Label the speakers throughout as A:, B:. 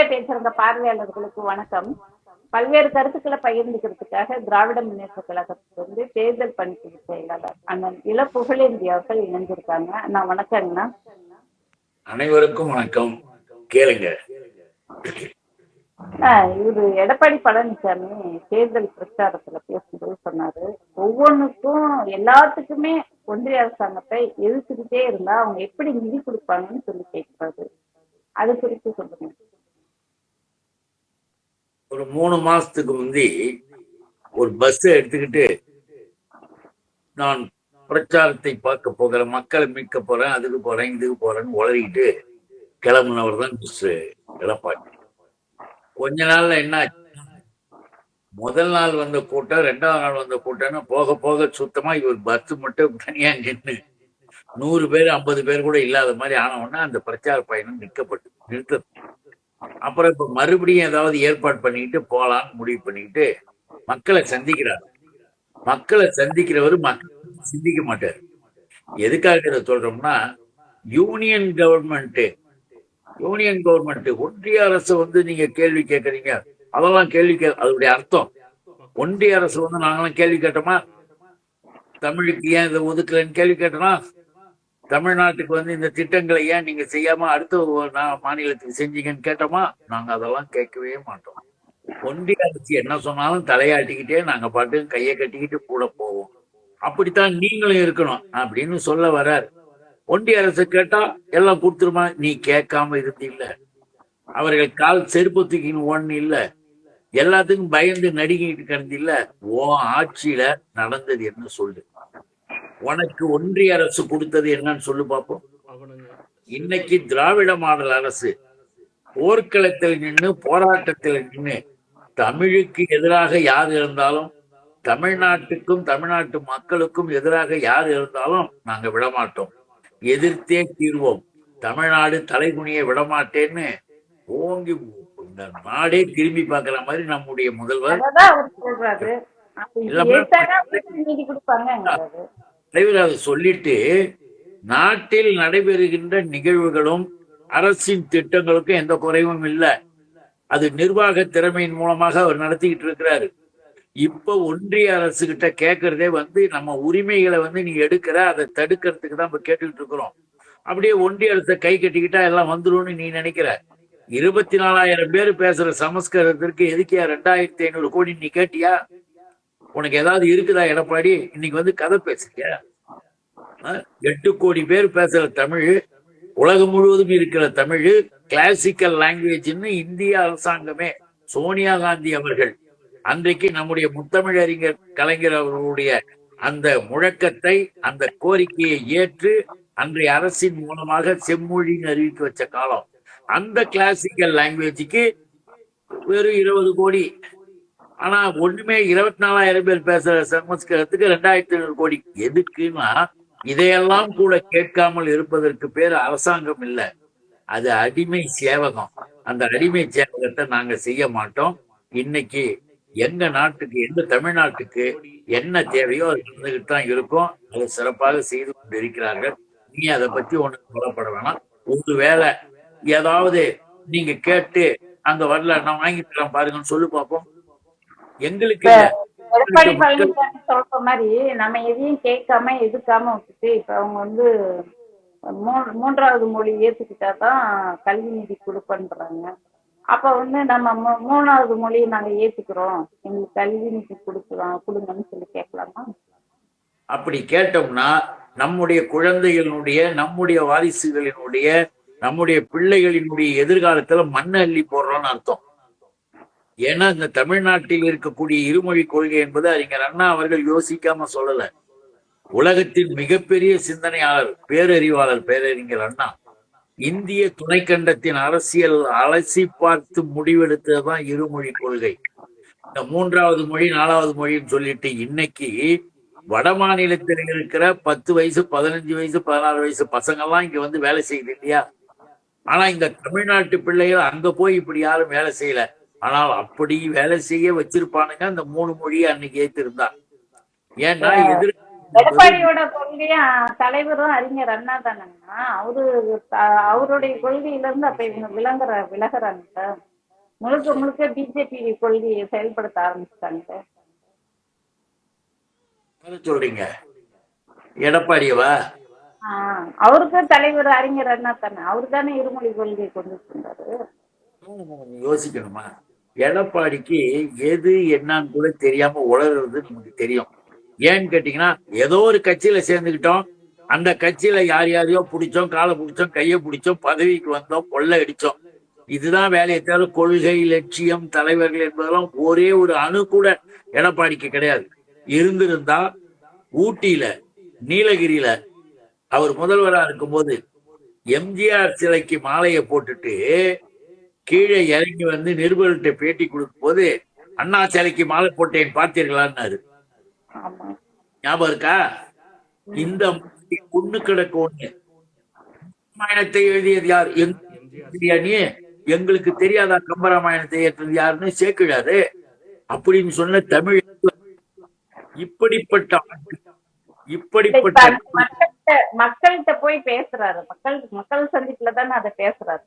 A: திராவிட பேசுறங்க பார்வையாளர்களுக்கு வணக்கம். பல்வேறு கருத்துக்களை பகிர்ந்துக்கிறதுக்காக திராவிட முன்னேற்ற கழகத்துக்கு வந்து தேர்தல் பணிக்குழு செயலாளர் அண்ணன் இளப்புகழேந்தி அவர்கள் இணைஞ்சிருக்காங்க அண்ணா வணக்கங்கண்ணா.
B: அனைவருக்கும் வணக்கம். கேளுங்க.
A: இவரு எடப்பாடி பழனிசாமி தேர்தல் பிரச்சாரத்துல பேசும்போது சொன்னாரு. ஒவ்வொன்றுக்கும் எல்லாத்துக்குமே ஒன்றிய அரசாங்கத்தை எதிர்த்துக்கிட்டே இருந்தா அவங்க எப்படி நிதி கொடுப்பாங்கன்னு சொல்லி கேட்கிறாரு அது குறித்து சொல்லுங்க.
B: ஒரு மூணு மாசத்துக்கு முந்தி ஒரு பஸ் எடுத்துக்கிட்டு நான் பிரச்சாரத்தை பார்க்க போகிறேன் மக்களை மீட்க போறேன் அதுக்கு போறேன் இதுக்கு போறேன்னு உளறிக்கிட்டு கிளம்புனவர் தான் மிஸ் எடப்பாடி கொஞ்ச நாள்ல என்ன ஆச்சு? முதல் நாள் வந்த கூட்டம் ரெண்டாவது நாள் வந்த கூட்டம்னு போக போக சுத்தமா இவர் பஸ் மட்டும் தனியா நின்று நூறு பேர் ஐம்பது பேர் கூட இல்லாத மாதிரி ஆன உடனே அந்த பிரச்சார பயணம் நிற்கப்பட்டு நிறுத்த அப்புறம் இப்ப மறுபடியும் ஏதாவது ஏற்பாடு பண்ணிக்கிட்டு போலான்னு முடிவு பண்ணிக்கிட்டு மக்களை சந்திக்கிறார். மக்களை சந்திக்கிறவர் மக்கள் சிந்திக்க மாட்டார். எதுக்காக இதை சொல்றோம்னா யூனியன் கவர்மெண்ட் யூனியன் கவர்மெண்ட் ஒன்றிய அரசு வந்து நீங்க கேள்வி கேட்கறீங்க. அதெல்லாம் கேள்வி கே அதனுடைய அர்த்தம். ஒன்றிய அரசு வந்து நாங்களாம் கேள்வி கேட்டோமா? தமிழுக்கு ஏன் இதை ஒதுக்கலன்னு கேள்வி கேட்டோம்னா தமிழ்நாட்டுக்கு வந்து இந்த திட்டங்களை ஏன் நீங்க செய்யாம அடுத்த மாநிலத்துக்கு செஞ்சீங்கன்னு கேட்டோமா நாங்க அதெல்லாம் கேட்கவே மாட்டோம். ஒன்றிய அரசு என்ன சொன்னாலும் தலையாட்டிக்கிட்டே நாங்க பாட்டு கையை கட்டிக்கிட்டு கூட போவோம். அப்படித்தான் நீங்களும் இருக்கணும் அப்படின்னு சொல்ல வர்றார் ஒன்றிய அரசு கேட்டா எல்லாம் கொடுத்துருமா? நீ கேட்காம இருந்தீல்ல அவர்கள் கால் செருப்பு தூக்கின்னு ஒண்ணு இல்ல. எல்லாத்துக்கும் பயந்து நடுங்கிட்டு கிடந்தில்ல ஓ ஆட்சியில நடந்தது என்ன சொல்லு? உனக்கு ஒன்றிய அரசு கொடுத்தது என்னன்னு சொல்லு பார்ப்போம் இன்னைக்கு திராவிட மாடல் அரசு போர்க்களத்தில் நின்று போராட்டத்தில் நின்று தமிழுக்கு எதிராக யார் இருந்தாலும் தமிழ்நாட்டுக்கும் தமிழ்நாட்டு மக்களுக்கும் எதிராக யார் இருந்தாலும் நாங்க விடமாட்டோம். எதிர்த்தே தீர்வோம். தமிழ்நாடு தலைகுனிய விடமாட்டேன்னு ஓங்கி இந்த நாடே திரும்பி பார்க்கிற மாதிரி நம்முடைய முதல்வர் தலைவர் அதை சொல்லிட்டு நாட்டில் நடைபெறுகின்ற நிகழ்வுகளும் அரசின் திட்டங்களுக்கும் எந்த குறைவும் இல்லை. அது நிர்வாக திறமையின் மூலமாக அவர் நடத்திக்கிட்டு இருக்கிறாரு. இப்ப ஒன்றிய அரசு கிட்ட கேட்கறதே வந்து நம்ம உரிமைகளை வந்து நீ எடுக்கிற அதை தடுக்கிறதுக்கு தான் இப்ப கேட்டுக்கிட்டு இருக்கிறோம். அப்படியே ஒன்றிய அரசை கை கட்டிக்கிட்டா எல்லாம் வந்துரும்னு நீ நினைக்கிற? இருபத்தி நாலாயிரம் பேர் பேசுற சமஸ்கிருதத்திற்கு எதுக்கியா ரெண்டாயிரத்தி ஐநூறு கோடி நீ கேட்டியா? உனக்கு ஏதாவது இருக்குதா? எடப்பாடி இன்னைக்கு வந்து கதை பேசுறியா அஹ், எட்டு கோடி பேர் பேசுற தமிழ் உலகம் முழுவதும் இருக்கிற தமிழ் கிளாசிக்கல் லாங்குவேஜ்னு இந்திய அரசாங்கமே சோனியா காந்தி அவர்கள். அன்றைக்கு நம்முடைய முத்தமிழறிஞர் கலைஞர் அவர்களுடைய அந்த முழக்கத்தை அந்த கோரிக்கையை ஏற்று அன்றைய அரசின் மூலமாக செம்மொழின்னு அறிவிக்க வச்ச காலம். அந்த கிளாசிக்கல் லாங்குவேஜுக்கு வெறும் இருபது கோடி ஆனா ஒண்ணுமே இருபத்தி நாலாயிரம் பேர் பேசுற சமஸ்கிருதத்துக்கு ரெண்டாயிரத்தி ஐநூறு கோடி. எதுக்குன்னா இதையெல்லாம் கூட கேட்காமல் இருப்பதற்கு பேர் அரசாங்கம் இல்ல. அது அடிமை சேவகம். அந்த அடிமை சேவகத்தை நாங்க செய்ய மாட்டோம். இன்னைக்கு எங்க நாட்டுக்கு எங்க தமிழ்நாட்டுக்கு என்ன தேவையோ அது நடந்துகிட்டு தான் இருக்கும். அதை சிறப்பாக செய்து கொண்டிருக்கிறார்கள். நீ அதை பத்தி ஒண்ணு கவலைப்பட வேணாம். ஒருவேளை ஏதாவது நீங்க கேட்டு அங்க வரல நான் வாங்கி தரேன் பாருங்கன்னு சொல்லு பார்ப்போம். எங்களுக்கு.
A: எடப்பாடி பழனிசாமி சொல்ற மாதிரி நம்ம எதையும் கேட்காம எதுக்காம விட்டுட்டு இப்ப அவங்க வந்து மூ- மூன்றாவது மொழி ஏத்துக்கிட்டாதான் கல்வி நிதி கொடுப்பன்றாங்க. அப்ப வந்து நம்ம மூணாவது மொழியை நாங்க ஏத்துக்கிறோம். எங்களுக்கு கல்வி நிதி கொடுக்கலாம் கொடுங்கன்னு சொல்லி கேட்கலாமா?
B: அப்படி கேட்டோம்னா நம்முடைய குழந்தைகளினுடைய நம்முடைய வாரிசுகளினுடைய நம்முடைய பிள்ளைகளினுடைய எதிர்காலத்துல மண்ணை அள்ளி போடுறோம்னு அர்த்தம். ஏன்னா இந்த தமிழ்நாட்டில் இருக்கக்கூடிய இருமொழி கொள்கை என்பது அறிஞர் அண்ணா அவர்கள் யோசிக்காம சொல்லல. உலகத்தின் மிகப்பெரிய சிந்தனையாளர் பேரறிவாளர் பேரறிஞர் அண்ணா. இந்திய துணைக்கண்டத்தின் அரசியல் அலசி பார்த்து முடிவெடுத்ததுதான் இருமொழி கொள்கை. இந்த மூன்றாவது மொழி நாலாவது மொழின்னு சொல்லிட்டு இன்னைக்கு வட மாநிலத்தில் இருக்கிற பத்து வயசு பதினஞ்சு வயசு பதினாறு வயசு பசங்கள்லாம் இங்க வந்து வேலை செய்யுது இல்லையா? ஆனா இந்த தமிழ்நாட்டு பிள்ளைகள் அங்க போய் இப்படி யாரும் வேலை செய்யல. ஆனால் அப்படி வேலை செய்ய வச்சிருப்பானுங்க அந்த மூணு மொழியை அன்னைக்கு ஏத்திருந்தா. ஏன்னா எதிர்
A: எடப்பாடியோட கொள்கையா தலைவரும் அறிஞர் அண்ணா தானேங்கண்ணா அவரு அவருடைய கொள்கையில இருந்து அப்ப இவங்க விளங்குற விலகுறாங்க முழுக்க முழுக்க பிஜேபி கொள்கையை செயல்படுத்த ஆரம்பிச்சிட்டாங்க
B: சொல்றீங்க? எடப்பாடியவா?
A: அவருக்கு தலைவர் அறிஞர் அண்ணா தானே அவரு தானே இருமொழி கொள்கையை கொண்டு வந்தாரு
B: யோசிக்கணுமா? எடப்பாடிக்கு எது என்னன்னு கூட தெரியாம உளறது நமக்கு தெரியும். ஏன்னு கேட்டீங்கன்னா ஏதோ ஒரு கட்சியில சேர்ந்துக்கிட்டோம் அந்த கட்சியில யார் யாரையோ பிடிச்சோம் காலை பிடிச்சோம் கையை பிடிச்சோம் பதவிக்கு வந்தோம் கொள்ளை அடிச்சோம். இதுதான் வேலையை தவிர கொள்கை லட்சியம் தலைவர்கள் என்பதெல்லாம் ஒரே ஒரு அணு கூட எடப்பாடிக்கு கிடையாது. இருந்திருந்தா ஊட்டியில நீலகிரியில அவர் முதல்வரா இருக்கும்போது எம்ஜிஆர் சிலைக்கு மாலையை போட்டுட்டு கீழே இறங்கி வந்து நிருபர்கிட்ட பேட்டி கொடுக்கும் போது அண்ணா சிலைக்கு மாலை போட்டேன் பார்த்தீர்களான்னாரு. ஞாபகம் இருக்கா? இந்த குன்னு கிடக்கு ஒண்ணு. ராமாயணத்தை எழுதியது யார்? நீ எங்களுக்கு தெரியாதா கம்பராமாயணத்தை ஏற்றது யாருன்னு? சேர்க்கிறாரு அப்படின்னு சொன்ன தமிழ் இப்படிப்பட்ட இப்படிப்பட்ட
A: மக்கள்கிட்ட மக்கள்கிட்ட போய் பேசுறாரு. மக்கள் மக்கள் சந்திப்புல தானே அதை பேசுறாரு.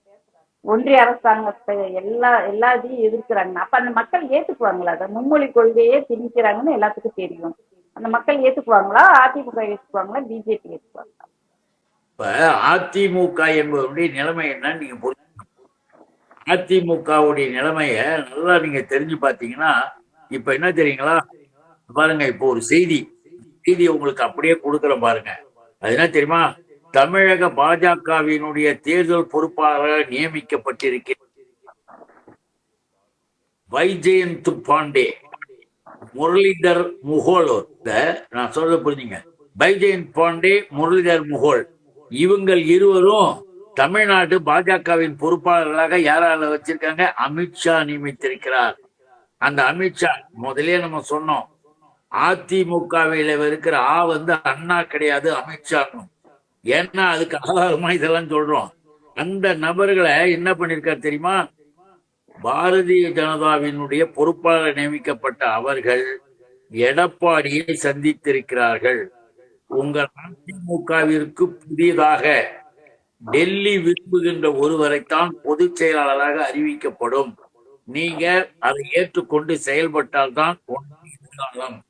A: ஒன்றிய அரசாங்கத்தை எல்லா எல்லாத்தையும் எதிர்க்கிறாங்க. அப்ப அந்த மக்கள் ஏத்துக்குவாங்களா? அதை மும்மொழி கொள்கையே திணிக்கிறாங்கன்னு எல்லாத்துக்கும் தெரியும். அந்த மக்கள் ஏத்துக்குவாங்களா? அதிமுக ஏத்துக்குவாங்களா? பிஜேபி ஏத்துக்குவாங்களா?
B: இப்ப அதிமுக என்பவருடைய நிலைமை என்னன்னு நீங்க அதிமுகவுடைய நிலைமைய நல்லா நீங்க தெரிஞ்சு பாத்தீங்கன்னா இப்ப என்ன தெரியுங்களா? பாருங்க இப்போ ஒரு செய்தி. செய்தி உங்களுக்கு அப்படியே கொடுக்குறேன் பாருங்க. அது என்ன தெரியுமா? தமிழக பாஜகவினுடைய தேர்தல் பொறுப்பாளராக நியமிக்கப்பட்டிருக்கிறார். வைஜெயந்த் பாண்டே முரளிதர் முகோலோர். நான் சொல்றது புரிஞ்சுங்க. பைஜெயந்த் பாண்டே முரளிதர் முகோல். இவங்கள் இருவரும் தமிழ்நாடு பாஜகவின் பொறுப்பாளர்களாக யாரால வச்சிருக்காங்க? அமித்ஷா நியமித்திருக்கிறார். அந்த அமித்ஷா முதலே நம்ம சொன்னோம். அதிமுகவில இருக்கிற ஆ வந்து அண்ணா கிடையாது அமித்ஷா ஏன்னா அதுக்கு ஆதாரமா இதெல்லாம் சொல்றோம். அந்த நபர்களை என்ன பண்ணிருக்கார் தெரியுமா? பாரதிய ஜனதாவினுடைய பொறுப்பாளர் நியமிக்கப்பட்ட அவர்கள் எடப்பாடியை சந்தித்திருக்கிறார்கள். உங்கள் அதிமுகவிற்கு புதியதாக டெல்லி விரும்புகின்ற ஒருவரைத்தான் பொதுச் செயலாளராக அறிவிக்கப்படும். நீங்க அதை ஏற்றுக்கொண்டு செயல்பட்டால்தான் தான் எதிர்காலம்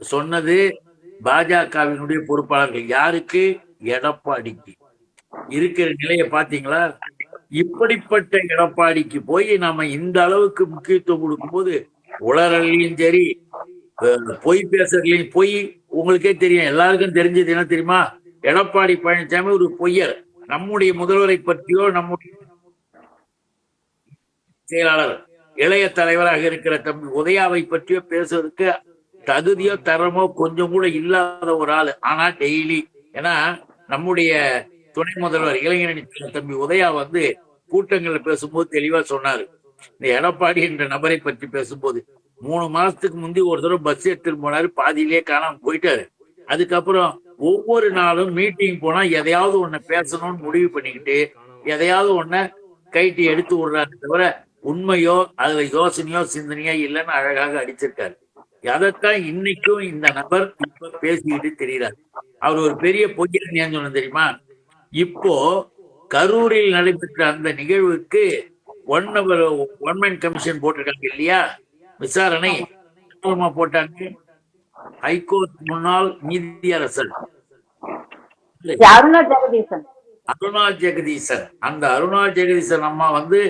B: சொன்னது பாஜகவினுடைய பொறுப்பாளர்கள். யாருக்கு? எடப்பாடிக்கு. இருக்கிற நிலையை பாத்தீங்களா இப்படிப்பட்ட எடப்பாடிக்கு போய் நாம இந்த அளவுக்கு முக்கியத்துவம் கொடுக்கும்போது உளறலையும் சரி பொய் பேசுறதுலையும் பொய் உங்களுக்கே தெரியும். எல்லாருக்கும் தெரிஞ்சது என்ன தெரியுமா? எடப்பாடி பழனிசாமி ஒரு பொய்யர். நம்முடைய முதல்வரை பற்றியோ நம்முடைய செயலாளர் இளைய தலைவராக இருக்கிற தம்பி உதயாவை பற்றியோ பேசுறதுக்கு தகுதியோ தரமோ கொஞ்சம் கூட இல்லாத ஒரு ஆளு. ஆனா டெய்லி ஏன்னா நம்முடைய துணை முதல்வர் இளைஞரணி தம்பி உதயா வந்து கூட்டங்கள்ல பேசும்போது தெளிவா சொன்னாரு. இந்த எடப்பாடி என்ற நபரை பற்றி பேசும்போது மூணு மாசத்துக்கு முந்தி ஒரு தடவை பஸ் எடுத்துட்டு போனாரு பாதியிலே காணாம போயிட்டாரு. அதுக்கப்புறம் ஒவ்வொரு நாளும் மீட்டிங் போனா எதையாவது ஒண்ணு பேசணும்னு முடிவு பண்ணிக்கிட்டு எதையாவது ஒன்ன கைட்டி எடுத்து விடுறாரு தவிர உண்மையோ அதுல யோசனையோ சிந்தனையோ இல்லைன்னு அழகாக அடிச்சிருக்காரு. அதைத்தான் இன்னைக்கும் இந்த நபர் இப்ப பேசிக்கிட்டு தெரிகிறார் அவர் ஒரு பெரிய பொய்யன் சொன்ன தெரியுமா? இப்போ கரூரில் நடைபெற்ற அந்த நிகழ்வுக்கு ஒன் அவர் ஒன் மேன் கமிஷன் போட்டிருக்காங்க இல்லையா? விசாரணை போட்டாங்க. ஹைகோர்ட் முன்னாள் நீதியரசர்
A: அருணா ஜெகதீசன்.
B: அந்த அருணா ஜெகதீசன் அம்மா வந்து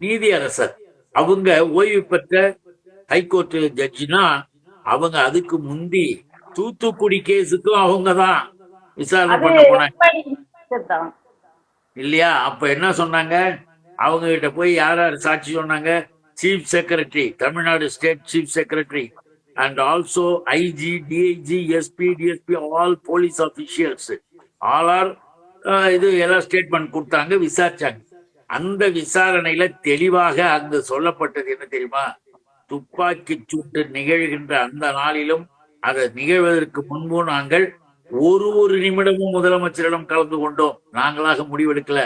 B: நீதியரசர் அவங்க ஓய்வு பெற்ற ஹைகோர்ட் ஜட்ஜினா அவங்க அதுக்கு முந்தி தூத்துக்குடி கேஸுக்கும் அவங்க தான் விசாரணை பண்ண போனாங்க இல்லையா? அப்ப என்ன சொன்னாங்க? அவங்க கிட்ட போய் யார் யார் சாட்சி சொன்னாங்க? Chief secretary Tamil Nadu state chief secretary and also IG DIG SP DSP all police officials all are இது எல்லாம் ஸ்டேட்மெண்ட் கொடுத்தாங்க விசாரிச்சாங்க. அந்த விசாரணையில தெளிவாக அங்கு சொல்லப்பட்டது என்ன தெரியுமா? துப்பாக்கி சூட்டு நிகழ்கின்ற அந்த நாளிலும் அதை நிகழ்வதற்கு முன்பு நாங்கள் ஒரு ஒரு நிமிடமும் முதலமைச்சரிடம் கலந்து கொண்டோம். நாங்களாக முடிவெடுக்கல.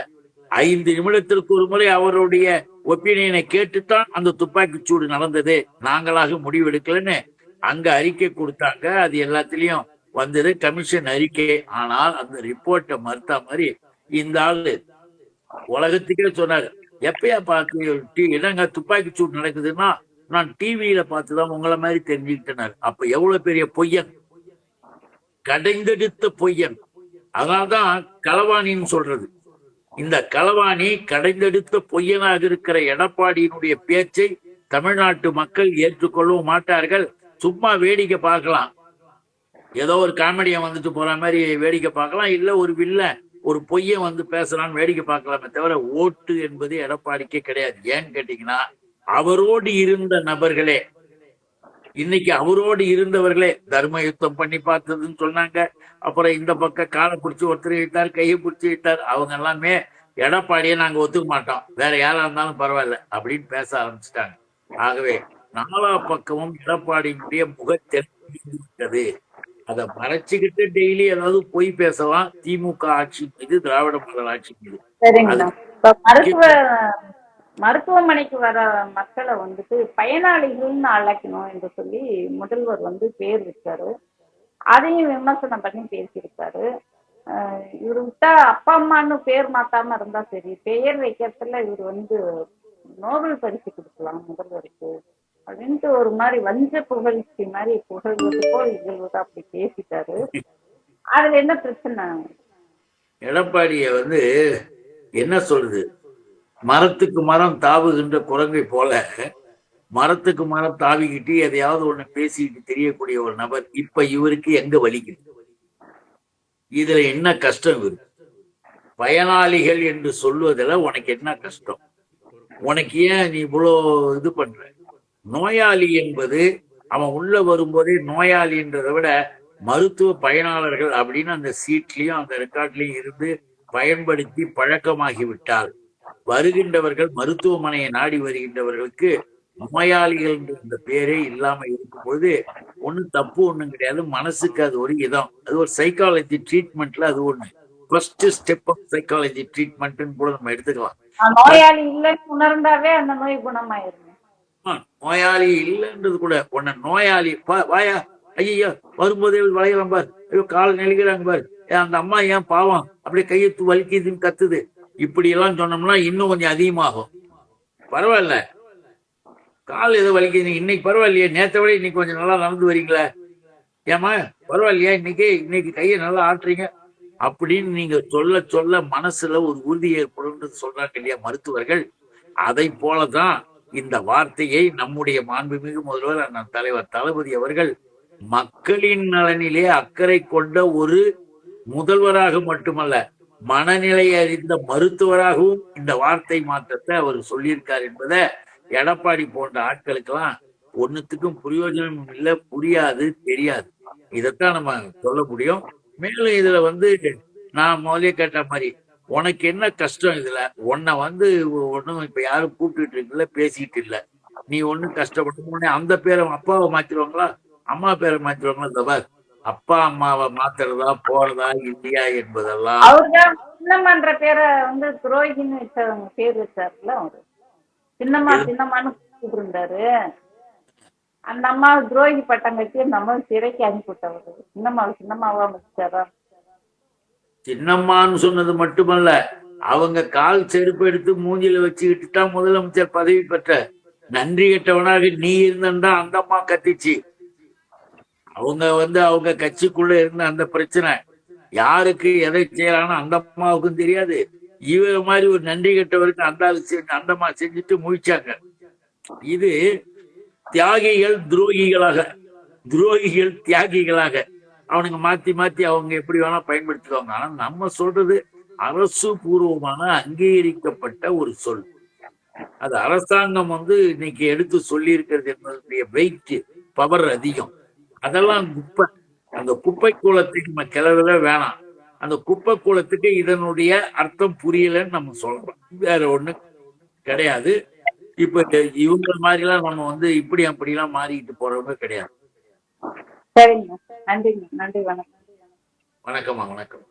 B: ஐந்து நிமிடத்திற்கு ஒரு முறை அவருடைய ஒப்பீனியனை கேட்டுத்தான் அந்த துப்பாக்கி சூடு நடந்தது. நாங்களாக முடிவெடுக்கலன்னு அங்க அறிக்கை கொடுத்தாங்க. அது எல்லாத்திலயும் வந்தது கமிஷன் அறிக்கை. ஆனால் அந்த ரிப்போர்ட்டை மறுத்த மாதிரி இந்த ஆளு உலகத்துக்கே சொன்னாரு. எப்பயா பார்த்து என்னங்க துப்பாக்கி சூடு நடக்குதுன்னா நான் டிவியில பார்த்துதான் உங்களை மாதிரி தெரிஞ்சுக்கிட்டனர். அப்ப எவ்வளவு பெரிய பொய்யன்? கடைந்தெடுத்த பொய்யன். அதனால்தான் களவாணின்னு சொல்றது. இந்த களவாணி கடைந்தெடுத்த பொய்யனாக இருக்கிற எடப்பாடியினுடைய பேச்சை தமிழ்நாட்டு மக்கள் ஏற்றுக்கொள்ளவும் மாட்டார்கள். சும்மா வேடிக்கை பார்க்கலாம். ஏதோ ஒரு காமெடியன் வந்துட்டு போற மாதிரி வேடிக்கை பார்க்கலாம். இல்ல ஒரு வில்ல ஒரு பொய்யன் வந்து பேசுறான்னு வேடிக்கை பார்க்கலாமே தவிர ஓட்டு என்பது எடப்பாடிக்கே கிடையாது. ஏன்னு கேட்டீங்கன்னா அவரோடு இருந்த நபர்களே இன்னைக்கு அவரோடு இருந்தவர்களே தர்ம யுத்தம் பண்ணி பார்த்ததுன்னு சொன்னாங்க. அப்புறம் இந்த பக்கம் காலை பிடிச்சி ஒருத்தர் இட்டார் கையை பிடிச்சி இட்டார் அவங்க எல்லாமே எடப்பாடியை நாங்க ஒத்துக்க மாட்டோம். வேற யாரா இருந்தாலும் பரவாயில்ல அப்படின்னு பேச ஆரம்பிச்சிட்டாங்க. ஆகவே நாலா பக்கமும் எடப்பாடியினுடைய முகத்தெரிவிட்டது அதை மறைச்சுக்கிட்டு டெய்லி ஏதாவது பொய் பேசலாம். திமுக ஆட்சி மீது திராவிட மாடல் ஆட்சி மீது.
A: மருத்துவமனைக்கு வர மக்களை வந்துட்டு பயனாளிகள்னு அழைக்கணும் என்று சொல்லி முதல்வர் வந்து பேர் வச்சாரு அதையும் விமர்சனம் பண்ணி பேசியிருக்காரு. இவர் விட்டா அப்பா அம்மான்னு பேர் மாத்தாம இருந்தா சரி பெயர் வைக்கிறதுல இவர் வந்து நோபல் பரிசு கொடுக்கலாம் முதல்வருக்கு அப்படின்ட்டு ஒரு மாதிரி வஞ்ச புகழ்ச்சி மாதிரி புகழ்வது போல் இவர் அப்படி பேசிட்டாரு. அதுல என்ன பிரச்சனை?
B: எடப்பாடிய வந்து என்ன சொல்றது மரத்துக்கு மரம் தாவுகின்ற குரங்கை போல மரத்துக்கு மரம் தாவிக்கிட்டு எதையாவது ஒண்ணு பேசிக்கிட்டு தெரியக்கூடிய ஒரு நபர் இப்ப இவருக்கு எங்க வலிக்குது இதுல என்ன கஷ்டம் இருக்கு பயனாளிகள் என்று சொல்வதில் உனக்கு என்ன கஷ்டம்? உனக்கு ஏன் நீ இவ்வளோ இது பண்ற? நோயாளி என்பது அவன் உள்ள வரும்போதே நோயாளின்றதை விட மருத்துவ பயனாளர்கள் அப்படின்னு அந்த சீட்லயும் அந்த ரெக்கார்ட்லயும் இருந்து பயன்படுத்தி பழக்கமாகி விட்டால் வருகின்றவர்கள் மருத்துவமனையை நாடி வருகின்றவர்களுக்கு நோயாளிகள் என்ற பேரே இல்லாம இருக்கும்போது ஒண்ணும் தப்பு ஒண்ணும் கிடையாது. மனசுக்கு அது ஒரு இதம். அது ஒரு சைக்காலஜி ட்ரீட்மெண்ட்ல அது ஒண்ணு. ஃபர்ஸ்ட் ஸ்டெப் ஆஃப் சைக்காலஜி ட்ரீட்மெண்ட்னு கூட நம்ம எடுத்துக்கலாம்.
A: நோயாளி இல்லைன்னு உணர்ந்தாவே அந்த நோய் குணமாயிருங்க
B: நோயாளி இல்லைன்றது கூட உன்னை நோயாளி வாயா ஐயோ வரும்போதே வளையலாம் பார். ஐயோ கால் நெளிக்கிறாங்க பார். அந்த அம்மா ஏன் பாவம்? அப்படியே கையெழுத்து வலிக்குதுன்னு கத்துது. இப்படி எல்லாம் சொன்னோம்னா இன்னும் கொஞ்சம் அதிகமாகும். பரவாயில்ல. கால் ஏதோ வலிக்குது. இன்னைக்கு பரவாயில்லையே. நேத்தை விட இன்னைக்கு கொஞ்சம் நல்லா நடந்து வரீங்களே. ஏமா பரவாயில்லையா. இன்னைக்கு இன்னைக்கு கையை நல்லா ஆட்டுறீங்க. அப்படின்னு நீங்க சொல்ல சொல்ல மனசுல ஒரு உறுதி ஏற்படும் சொல்றாங்க இல்லையா மருத்துவர்கள்? அதை போலதான் இந்த வார்த்தையை நம்முடைய மாண்புமிகு முதல்வர் அண்ணன் தலைவர் தளபதி அவர்கள் மக்களின் நலனிலே அக்கறை கொண்ட ஒரு முதல்வராக மட்டுமல்ல மனநிலை அறிந்த மருத்துவராகவும் இந்த வார்த்தை மாற்றத்தை அவர் சொல்லியிருக்கார் என்பதை எடப்பாடி போன்ற ஆட்களுக்கெல்லாம் ஒன்னுத்துக்கும் பிரயோஜனம் இல்லை புரியாது தெரியாது. இதைத்தான் நம்ம சொல்ல முடியும். மேலும் இதுல வந்து நான் முதலே கேட்ட மாதிரி உனக்கு என்ன கஷ்டம் இதுல? உன்னை வந்து ஒன்னும் இப்ப யாரும் கூப்பிட்டு இருக்குல்ல பேசிட்டு இல்ல. நீ ஒண்ணும் கஷ்டப்பட்டு உடனே அந்த பேரை அப்பாவை மாத்திடுவாங்களா அம்மா பேரை மாத்திடுவாங்களா இந்த அப்பா அம்மாவை மாத்துறதா போறதா இல்லையா என்பதெல்லாம்
A: அவர்தான் சின்னம்மான்ற பேரை வந்து துரோகின்னு வச்சவங்க பேர் வச்சாருல அவரு. சின்னம்மா சின்னம்மான்னு கூப்பிட்டு இருந்தாரு அந்த அம்மா துரோகி பட்டம் கட்டி அந்த அம்மா சிறைக்கு அனுப்பி விட்டவரு. சின்னம்மாவை சின்னம்மாவா முடிச்சாரா
B: சின்னம்மான்னு சொன்னது மட்டுமல்ல அவங்க கால் செருப்பு எடுத்து மூஞ்சில வச்சுக்கிட்டு தான் முதலமைச்சர் பதவி பெற்ற நன்றி கெட்டவனாக நீ இருந்தா அந்த அம்மா கத்திச்சு. அவங்க வந்து அவங்க கட்சிக்குள்ள இருந்த அந்த பிரச்சனை. யாருக்கு எதை செய்யறான்னு அந்த அம்மாவுக்கும் தெரியாது. இவ மாதிரி ஒரு நன்றி கெட்டவருக்கு அந்த அந்தம்மா செஞ்சுட்டு முழிச்சாங்க. இது தியாகிகள் துரோகிகளாக துரோகிகள் தியாகிகளாக அவனுங்க மாத்தி மாத்தி அவங்க எப்படி வேணா பயன்படுத்துவாங்க ஆனா நம்ம சொல்றது அரசு பூர்வமான அங்கீகரிக்கப்பட்ட ஒரு சொல். அது அரசாங்கம் வந்து இன்னைக்கு எடுத்து சொல்லி இருக்கிறது என்பதனுடைய வெயிட் பவர் அதிகம். அதெல்லாம் குப்பை. அந்த குப்பை கூலத்துக்கு நம்ம கிளறல வேணாம். அந்த குப்பை கூலத்துக்கு இதனுடைய அர்த்தம் புரியலன்னு நம்ம சொல்றோம் வேற ஒண்ணு கிடையாது. இப்ப இவங்க மாதிரிலாம் நம்ம வந்து இப்படி அப்படிலாம் மாறிக்கிட்டு போறவங்க கிடையாது.
A: சரிங்க. நன்றிங்க. நன்றி வணக்கம்.
B: வணக்கம்மா வணக்கம்.